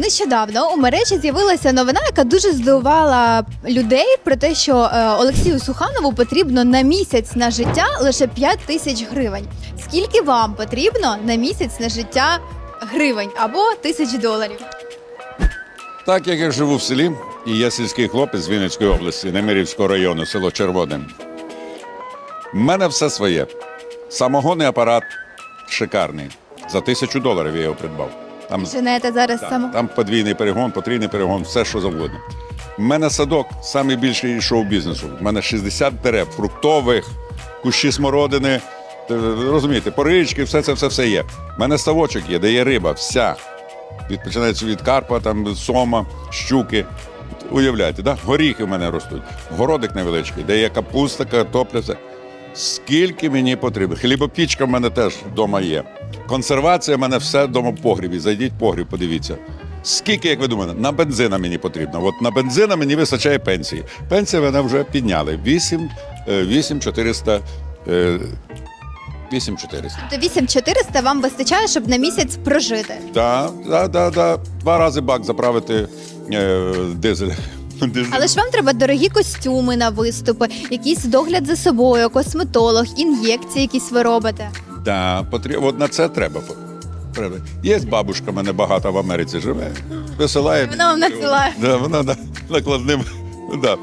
Нещодавно у мережі з'явилася новина, яка дуже здивувала людей про те, що е, Олексію Суханову потрібно на місяць на життя лише 5 тисяч гривень. Скільки вам потрібно на місяць на життя гривень або тисяч доларів? Так як я живу в селі, і я сільський хлопець з Вінницької області, Немирівського району, село Червоне. У мене все своє. Самогонний апарат шикарний. За тисячу доларів я його придбав. Там, Женете зараз само. там подвійний перегон, потрійний перегон, все що завгодно. У мене садок найбільший шоу-бізнесу. У мене 60 дерев, фруктових, кущі смородини, розумієте, порички, все це все, все є. У мене ставочок є, де є риба, вся. Від, починається від карпа, там, сома, щуки. Уявляєте, да? горіхи в мене ростуть. Городик невеличкий, де є капуста, картопля, все. Скільки мені потрібно? Хлібопічка в мене теж вдома є. Консервація в мене все вдома в погрібі. Зайдіть в погріб, подивіться. Скільки, як ви думаєте, на бензина мені потрібно? От на бензина мені вистачає пенсії. Пенсії мене вже підняли. 8, е, 8 400, е, 8 400. Тобто 8400 вам вистачає, щоб на місяць прожити. Так, так, так, так. Два рази бак заправити е, дизель. Але ж вам треба дорогі костюми на виступи, якийсь догляд за собою, косметолог, ін'єкції якісь ви робите. Да, потрібно. От на це треба. треба. Є бабушка, мене багато в Америці живе. Висилає. Вона вам мені надсилає. Да, вона да, накладним да,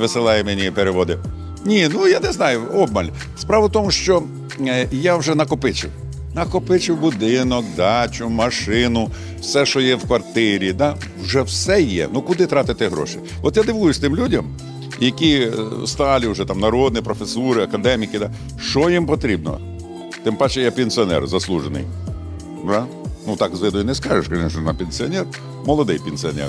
висилає мені переводи. Ні, ну я не знаю, обмаль. Справа в тому, що е, я вже накопичив. Накопичив будинок, дачу, машину, все, що є в квартирі. Да? Вже все є. Ну куди тратити гроші? От я дивуюсь тим людям, які е, сталі вже там народні, професури, академіки. Да? Що їм потрібно? Тим паче я пенсіонер заслужений. Да? Ну так з виду і не скажеш, звісно, на пенсіонер, молодий пенсіонер.